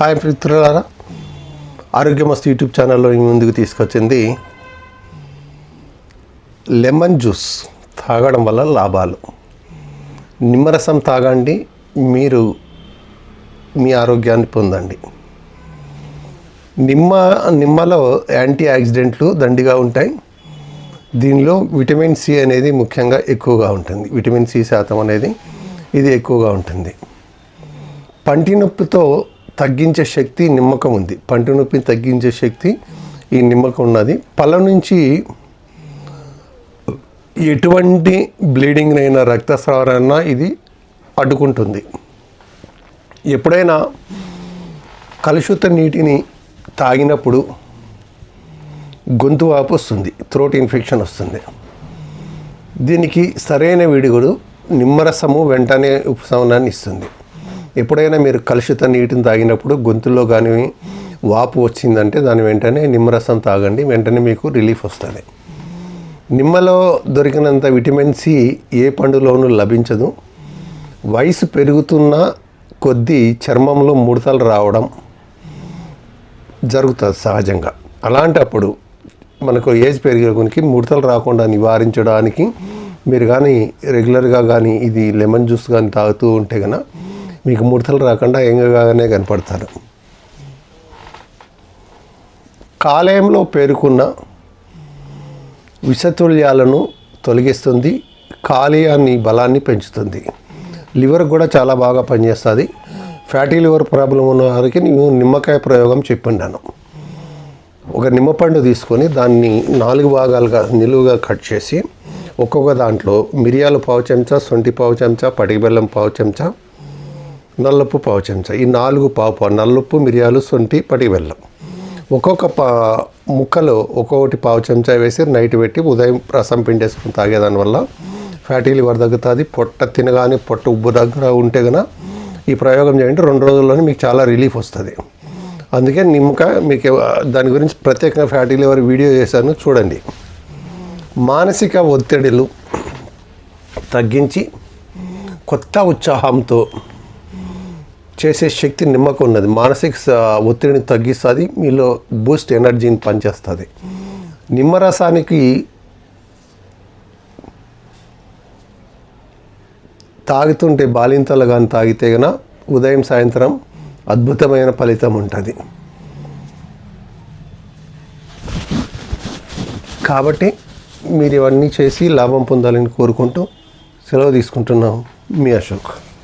Hi మిత్రులారా. ఆరోగ్యమస్తు YouTube ఛానల్లో ముందుకు తీసుకొచ్చింది లెమన్ జ్యూస్ తాగడం వల్ల లాభాలు. నిమ్మరసం తాగండి మీరు మీ ఆరోగ్యాన్ని పొందండి. నిమ్మ నిమ్మలో యాంటీ ఆక్సిడెంట్లు దండిగా ఉంటాయి. దీనిలో విటమిన్ సి అనేది ముఖ్యంగా ఎక్కువగా ఉంటుంది. విటమిన్ సి శాతం అనేది ఇది ఎక్కువగా ఉంటుంది. పంటి నొప్పితో తగ్గించే శక్తి నిమ్మకం ఉంది. పంటి నొప్పిని తగ్గించే శక్తి ఈ నిమ్మకం ఉన్నది. పళ్ళ నుంచి ఎటువంటి బ్లీడింగ్ అయినా రక్తస్రావరైనా ఇది అడ్డుకుంటుంది. ఎప్పుడైనా కలుషిత నీటిని తాగినప్పుడు గొంతు వాపు వస్తుంది థ్రోట్ ఇన్ఫెక్షన్ వస్తుంది. దీనికి సరైన విడిగుడు నిమ్మరసము వెంటనే ఉపశమనాన్ని ఇస్తుంది. ఎప్పుడైనా మీరు కలుషిత నీటిని తాగినప్పుడు గొంతులో కానీ వాపు వచ్చిందంటే దాని వెంటనే నిమ్మరసం తాగండి వెంటనే మీకు రిలీఫ్ వస్తుంది. నిమ్మలో దొరికినంత విటమిన్ సి ఏ పండులోనూ లభించదు. వయసు పెరుగుతున్న కొద్దీ చర్మంలో ముడతలు రావడం జరుగుతుంది సహజంగా. అలాంటప్పుడు మనకు ఏజ్ పెరిగే కొనికి ముడతలు రాకుండా నివారించడానికి మీరు కానీ రెగ్యులర్గా కానీ ఇది లెమన్ జ్యూస్ కానీ తాగుతూ ఉంటే కనుక మీకు ముడతలు రాకుండా ఎంగగానే కనపడతారు. కాలేయంలో పేరుకున్న విషతుల్యాలను తొలగిస్తుంది కాలేయాన్ని బలాన్ని పెంచుతుంది. లివర్ కూడా చాలా బాగా పనిచేస్తుంది. ఫ్యాటీ లివర్ ప్రాబ్లం ఉన్న వారికి నేను నిమ్మకాయ ప్రయోగం చెప్పిండాను. ఒక నిమ్మపండు తీసుకొని దాన్ని నాలుగు భాగాలుగా నిలువుగా కట్ చేసి ఒక్కొక్క దాంట్లో మిరియాలు పావు చెంచా సొంటి పావు చెంచా పటికి బెల్లం పావు చెంచా నల్లప్పు పావు చెంచా. ఈ నాలుగు పావు నల్లుప్పు నల్లప్పు మిరియాలు సొంటి పటికి వెళ్ళం ఒక్కొక్క పా ముక్కలో ఒక్కొక్కటి పావు చెంచా వేసి నైట్ పెట్టి ఉదయం రసం పిండేసుకుని తాగేదానివల్ల ఫ్యాటీ లివర్ తగ్గుతుంది పొట్ట తినగానే పొట్ట ఉబ్బు దగ్గర ఉంటే కనుక ఈ ప్రయోగం చేయండి రెండు రోజుల్లోనే మీకు చాలా రిలీఫ్ వస్తుంది. అందుకే నిమ్మకాయ మీకు దాని గురించి ప్రత్యేకంగా ఫ్యాటీ లివర్ వీడియో చేశాను చూడండి. మానసిక ఒత్తిడిలు తగ్గించి కొత్త ఉత్సాహంతో చేసే శక్తి నిమ్మకం ఉన్నది. మానసిక ఒత్తిడిని తగ్గిస్తుంది. మీలో బూస్ట్ ఎనర్జీని పనిచేస్తుంది. నిమ్మరసానికి తాగుతుంటే బాలింతలు కానీ తాగితే గన ఉదయం సాయంత్రం అద్భుతమైన ఫలితం ఉంటుంది. కాబట్టి మీరు ఇవన్నీ చేసి లాభం పొందాలని కోరుకుంటూ సెలవు తీసుకుంటున్నాం మీ అశోక్.